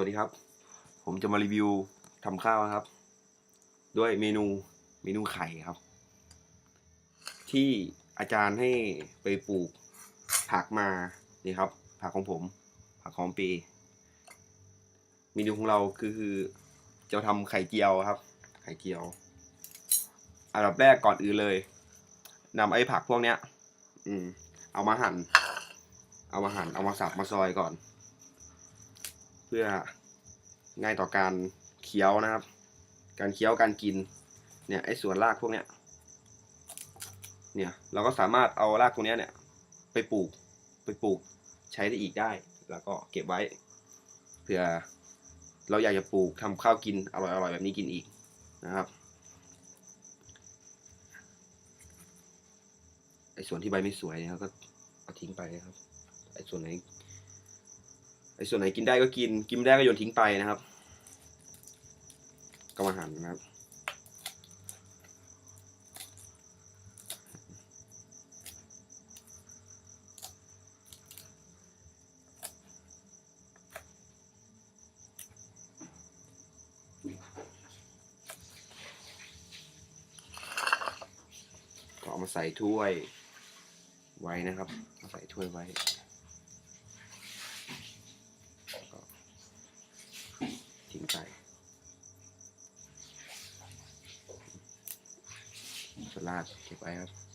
วัสดีครับ ผมจะมารีวิวทำข้าวนะครับ ด้วยเมนูเมนูไข่ครับ ที่อาจารย์ให้ไปปลูกผักมานี่ครับ ผักของผม ผักของปีเมนูของเราคือคือจะทำไข่เจียวครับ ไข่เจียว อันดับแรกก่อนอื่นเลยนำไอ้ผักพวกเนี้ย อืม เอามาหั่น เอามาหั่น เอามาสับมาซอยก่อน เพื่อง่ายต่อการเคี้ยวนะครับ การเคี้ยวการกิน เนี่ยไอ้ส่วนรากพวกเนี้ย เนี่ยเราก็สามารถเอารากพวกเนี้ยเนี่ย ไปปลูกไปปลูกใช้ได้อีกได้ แล้วก็เก็บไว้เผื่อเราอยากจะปลูกทำข้าวกินอร่อยๆแบบนี้กินอีกนะครับไอ้ส่วนที่ใบไม่สวยเนี่ยก็เอาทิ้งไปนะครับไอ้ส่วนไหน ไอ้ส่วนไหนกินได้ก็กิน กินไม่ได้ก็โยนทิ้งไปนะครับก็มาหั่นนะครับ ก็เอามาใส่ถ้วยไว้นะครับ มาใส่ถ้วยไว้ก็ทิ้งไปส ลาดเก็บไว้ครับ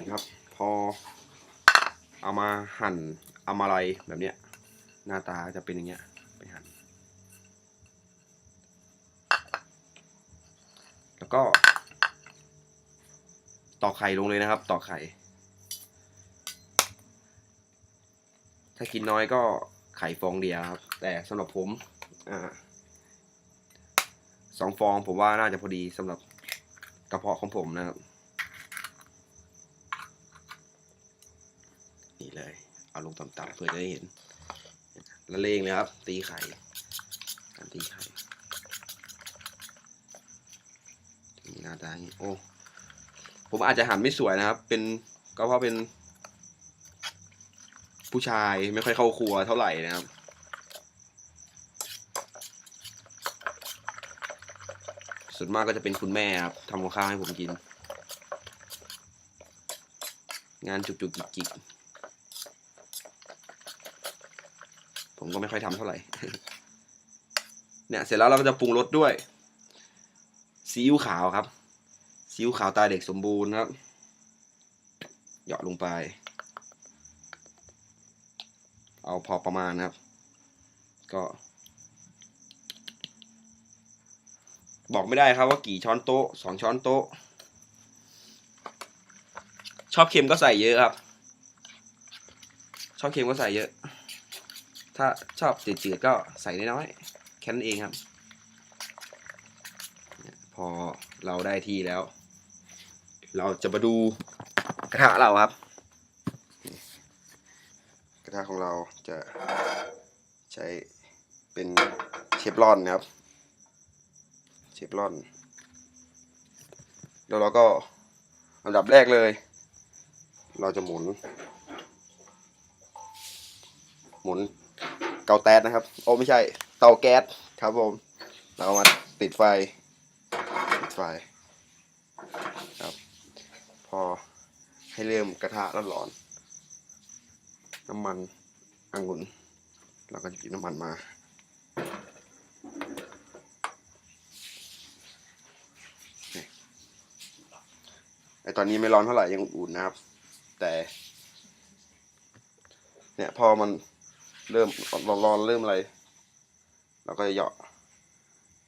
นี่ครับ พอเอามาหั่นเอามาอะไรแบบเนี้ย หน้าตาจะเป็นอย่างเงี้ยไปหั่นแล้วก็ตอกไข่ลงเลยนะครับตอกไข่ ถ้ากินน้อยก็ไข่ฟองเดียวครับ แต่สำหรับผมอ่าสองฟองผมว่าน่าจะพอดีสำหรับกระเพาะของผมนะครับ นี่เลย เอาลงต่ำๆเพื่อจะได้เห็นละเลงเลยครับ ตีไข่การตีไข่นี่หน้าตาโอ้ผมอาจจะหันไม่สวยนะครับ เป็นก็เพราะเป็น ผู้ชายไม่ค่อยเข้าครัวเท่าไหร่นะครับส่วนมากก็จะเป็นคุณแม่ครับทำกับข้าวให้ผมกิน งานจุกๆจิกๆ ผมก็ไม่ค่อยทำเท่าไหร่ เนี่ยเสร็จแล้วเราก็จะปรุงรสด้วยซีอิ๊วขาวครับซีอิ๊วขาวตาเด็กสมบูรณ์ครับเหยาะลงไป เอาพอประมาณครับ ก็ บอกไม่ได้ครับว่ากี่ช้อนโต๊ะสองช้อนโต๊ะ ชอบเค็มก็ใส่เยอะครับ ชอบเค็มก็ใส่เยอะ ถ้าชอบจืดๆก็ใส่น้อยๆแค่นั้นเองครับ พอเราได้ที่แล้ว เราจะมาดูกระทะเราครับ กระทะของเราจะใช้เป็นเชฟรอนนะครับ เชฟรอน แล้วเราก็อันดับแรกเลย เราจะหมุน หมุน เกาแต๊สนะครับ โอ้ไม่ใช่ เตาแก๊สครับผม เรามาติดไฟ ติดไฟครับ พอให้เริ่มกระทะร้อนๆน้ำมันองุ่นเราก็จะหยิบน้ำมันมาไอตอนนี้ไม่ร้อนเท่าไหร่ยังอุ่นๆนะครับ แต่ เนี่ยพอมัน เริ่มร้อนเริ่มอะไรเราก็จะเหยาะ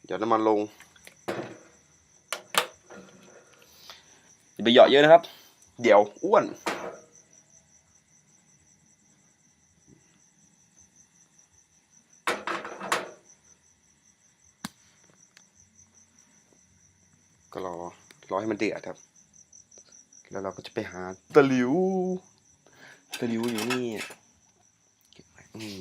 เหยาะน้ำมันลงอย่าไปเหยาะเยอะนะครับ เดี๋ยวอ้วนก็รอรอให้มันเดือดครับ แล้วเราก็จะไปหาตะหลิว ตะหลิวอยู่นี่ อืม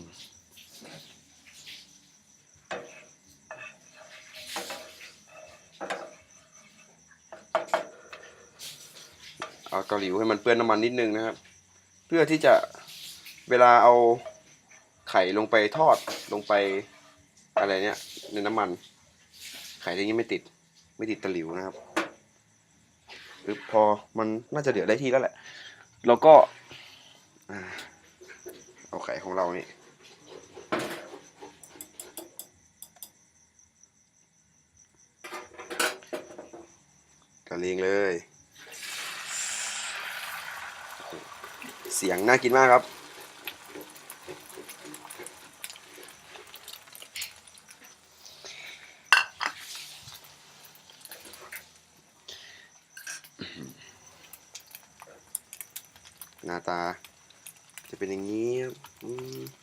เอาตะหลิวให้มันเปื้อนน้ำมันนิดนึงนะครับ เพื่อที่จะเวลาเอาไข่ลงไปทอดลงไปอะไรเนี่ยในน้ำมัน ไข่ทีนี้ไม่ติด ไม่ติดตะหลิวนะครับปึ๊บพอมันน่าจะเดือดได้ที่แล้วแหละเราก็อ่า เอาไข่ของเรานี่กระเลงเลย เสียงน่ากินมากครับหน้าตา จะเป็นอย่างนี้ครับ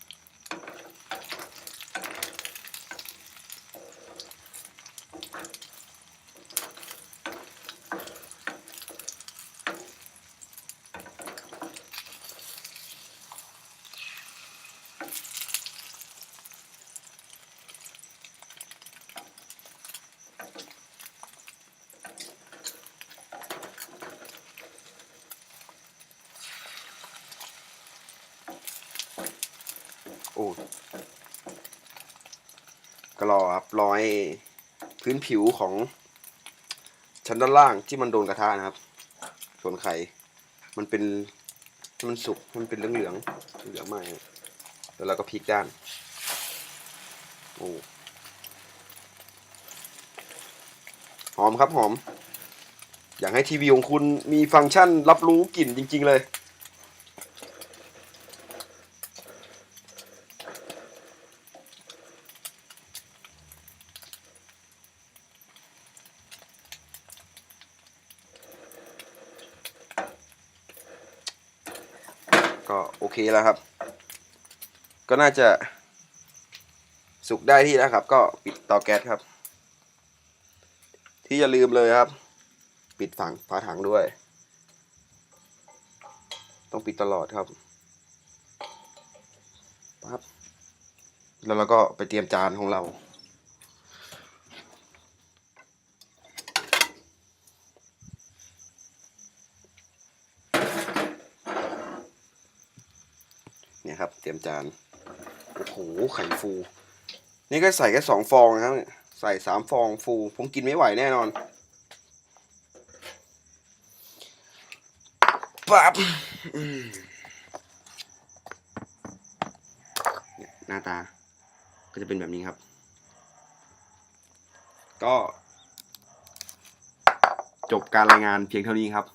อืมโอ้ก็รอครับรอให้พื้นผิวของชั้นด้านล่างที่มันโดนกระทะนะครับ ส่วนไข่ มันเป็นมันสุกมันเป็นเหลืองเหลืองเหลืองใหม่แล้วเราก็พลิกด้าน โอ้หอมครับหอม อยากให้ทีวีของคุณมีฟังก์ชันรับรู้กลิ่นจริง ๆ เลย ก็โอเคแล้วครับ ก็น่าจะสุกได้ที่แล้วครับ ก็ปิดเตาแก๊สครับ ที่อย่าลืมเลยครับ ปิดถังฝาถังด้วย ต้องปิดตลอดครับปั๊บแล้วเราก็ไปเตรียมจานของเรา เนี่ยครับ เตรียมจานโอ้โหไข่ฟู นี่ก็ใส่แค่สองฟองนะครับใส่สามฟองฟู ผมกินไม่ไหวแน่นอนปั๊บเนี่ยหน้าตา ก็จะเป็นแบบนี้ครับ ก็ จบการรายงานเพียงเท่านี้ครับ